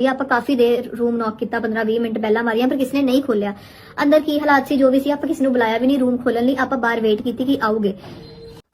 ਇਹ ਆਪਾਂ ਕਾਫੀ ਦੇਰ ਰੂਮ ਨੌਕ ਕੀਤਾ 15-20 ਮਿੰਟ ਪਹਿਲਾਂ ਮਾਰੀਆਂ, ਪਰ ਕਿਸੇ ਨੇ ਨਹੀਂ ਖੋਲਿਆ ਅੰਦਰ ਕੀ ਹਾਲਾਤ ਸੀ, ਜੋ ਵੀ ਸੀ, ਆਪਾਂ ਕਿਸੇ ਨੂੰ ਬੁਲਾਇਆ ਵੀ ਨਹੀਂ ਰੂਮ ਖੋਲਣ ਲਈ ਆਪਾਂ ਬਾਹਰ ਵੇਟ ਕੀਤੀ ਕਿ ਆਉਗੇ।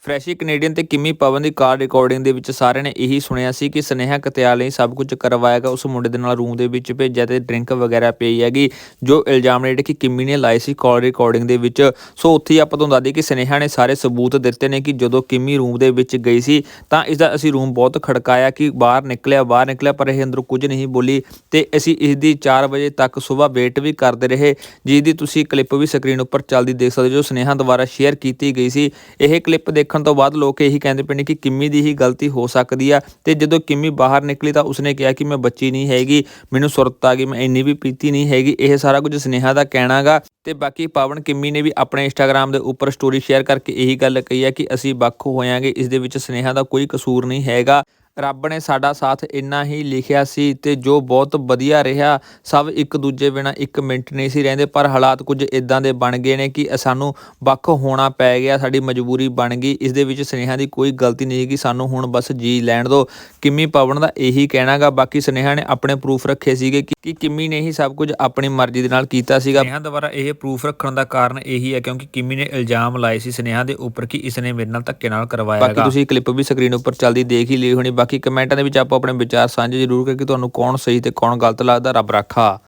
ਫਰੈਸ਼ੀ ਕੈਨੇਡੀਅਨ ਤੇ ਕਿਮੀ ਪਵਨ ਦੀ ਕਾਰ ਰਿਕਾਰਡਿੰਗ ਦੇ ਵਿੱਚ ਸਾਰਿਆਂ ਨੇ ਇਹੀ ਸੁਣਿਆ ਸੀ ਕਿ ਸਨੇਹਾ ਕਤਿਆਲ ਨੇ ਸਭ ਕੁਝ ਕਰਵਾਇਆਗਾ ਉਸ ਮੁੰਡੇ ਦੇ ਨਾਲ ਰੂਮ ਦੇ ਵਿੱਚ ਭੇਜਿਆ ਤੇ ਡਰਿੰਕ ਵਗੈਰਾ ਪਈ ਹੈਗੀ, ਜੋ ਇਲਜ਼ਾਮ ਨੇ ਕਿ ਕਿੰਮੀ ਨੇ ਲਾਏ ਸੀ ਕਾਲ ਰਿਕਾਰਡਿੰਗ ਦੇ ਵਿੱਚ। ਸੋ ਉੱਥੇ ਹੀ ਆਪਾਂ ਤੁਹਾਨੂੰ ਦੱਸ ਕਿ ਸਨੇਹਾ ਨੇ ਸਾਰੇ ਸਬੂਤ ਦਿੱਤੇ ਨੇ ਕਿ ਜਦੋਂ ਕਿਮੀ ਰੂਮ ਦੇ ਵਿੱਚ ਗਈ ਸੀ, ਤਾਂ ਇਸ ਦਾ ਅਸੀਂ ਰੂਮ ਬਹੁਤ ਖੜਕਾਇਆ ਕਿ ਬਾਹਰ ਨਿਕਲਿਆ ਬਾਹਰ ਨਿਕਲਿਆ, ਪਰ ਇਹ ਅੰਦਰੋਂ ਕੁਝ ਨਹੀਂ ਬੋਲੀ ਤੇ ਅਸੀਂ ਇਸ ਦੀ 4 ਵਜੇ ਤੱਕ ਸਵੇਰ ਵੇਟ ਵੀ ਕਰਦੇ ਰਹੇ ਜਿਸ ਦੀ ਤੁਸੀਂ ਕਲਿੱਪ ਵੀ ਸਕਰੀਨ ਉੱਪਰ ਚੱਲਦੀ ਦੇਖ ਸਕਦੇ ਹੋ, ਜੋ ਸਨੇਹਾ ਦੁਆਰਾ ਸ਼ੇਅਰ ਕੀਤੀ ਗਈ ਸੀ। ਇਹ ਕਲਿੱਪ ਦੇਖ ਦੇਖਣ ਤੋਂ ਬਾਅਦ ਲੋਕ ਇਹੀ ਕਹਿੰਦੇ ਪਏ ਨੇ ਕਿ ਕਿੰਮੀ ਦੀ ਹੀ ਗਲਤੀ ਹੋ ਸਕਦੀ ਆ। ਤੇ ਜਦੋਂ ਕਿੰਮੀ ਬਾਹਰ ਨਿਕਲੀ ਤਾਂ ਉਸਨੇ ਕਿਹਾ ਕਿ ਮੈਂ ਬੱਚੀ ਨਹੀਂ ਹੈਗੀ, ਮੈਨੂੰ ਸੁਰਤ ਆ ਗਈ, ਮੈਂ ਇੰਨੀ ਵੀ ਪੀਤੀ ਨਹੀਂ ਹੈਗੀ। ਇਹ ਸਾਰਾ ਕੁਝ ਸਨੇਹਾ ਦਾ ਕਹਿਣਾਗਾ ਤੇ ਬਾਕੀ ਪਵਨ ਕਿੰਮੀ ਨੇ ਵੀ ਆਪਣੇ ਇੰਸਟਾਗ੍ਰam ਦੇ ਉੱਪਰ ਸਟੋਰੀ ਸ਼ੇਅਰ ਕਰਕੇ ਇਹੀ ਗੱਲ ਕਹੀ ਹੈ ਕਿ ਅਸੀਂ ਵੱਖ ਹੋਇਆਂਗੇ, ਇਸ ਦੇ ਵਿੱਚ ਸਨੇਹਾ ਦਾ ਕੋਈ ਕਸੂਰ ਨਹੀਂ ਹੈਗਾ। ਰੱਬ ਨੇ ਸਾਡਾ ਸਾਥ ਇੰਨਾ ਹੀ ਲਿਖਿਆ ਸੀ ਤੇ ਜੋ ਬਹੁਤ ਵਧੀਆ ਰਿਹਾ, ਸਭ ਇੱਕ ਦੂਜੇ ਬਿਨਾ ਇੱਕ ਮਿੰਟ ਨਹੀਂ ਸੀ ਰਹਿੰਦੇ, ਪਰ ਹਾਲਾਤ ਕੁਝ ਇਦਾਂ ਦੇ ਬਣ ਗਏ ਨੇ ਕਿ ਸਾਨੂੰ ਵੱਖ ਹੋਣਾ ਪੈ ਗਿਆ, ਸਾਡੀ ਮਜਬੂਰੀ ਬਣ ਗਈ। ਇਸ ਦੇ ਵਿੱਚ ਸਨੇਹਾ ਦੀ ਕੋਈ ਗਲਤੀ ਨਹੀਂ ਕਿ ਸਾਨੂੰ ਹੁਣ ਬਸ ਜੀ ਲੈਣ ਦਿਓ ਕਿੰਮੀ ਪਵਨ ਦਾ ਇਹੀ ਕਹਿਣਾਗਾ, ਬਾਕੀ ਸਨੇਹਾ ਨੇ ਆਪਣੇ ਪ੍ਰੂਫ ਰੱਖੇ ਸੀਗੇ ਕਿ ਕਿ ਕਿੰਮੀ ਨੇ ਹੀ ਸਭ ਕੁਝ ਆਪਣੀ ਮਰਜ਼ੀ ਦੇ ਨਾਲ ਕੀਤਾ ਸੀਗਾ। ਸਨੇਹਾ ਦੁਆਰਾ ਇਹ ਪ੍ਰੂਫ ਰੱਖਣ ਦਾ ਕਾਰਨ ਇਹੀ ਹੈ ਕਿਉਂਕਿ ਕਿੰਮੀ ਨੇ ਇਲਜ਼ਾਮ ਲਾਏ ਸੀ ਸਨੇਹਾ ਦੇ ਉੱਪਰ ਕਿ ਇਸਨੇ ਮੇਰੇ ਨਾਲ ਧੱਕੇ ਨਾਲ ਕਰਵਾਇਆ ਬਾਕੀ ਤੁਸੀਂ ਕਲਿੱਪ ਵੀ ਸਕਰੀਨ ਉੱਪਰ ਚੱਲਦੀ ਦੇਖ ਹੀ ਲਈ ਹੋਣੀ। ਬਾਕੀ ਕਮੈਂਟਾਂ ਦੇ ਵਿੱਚ ਆਪੋ ਆਪਣੇ ਵਿਚਾਰ ਸਾਂਝੇ ਜ਼ਰੂਰ ਕਰਕੇ ਤੁਹਾਨੂੰ ਕੌਣ ਸਹੀ ਤੇ ਕੌਣ ਗਲਤ ਲੱਗਦਾ ਰੱਬ ਰਾਖਾ।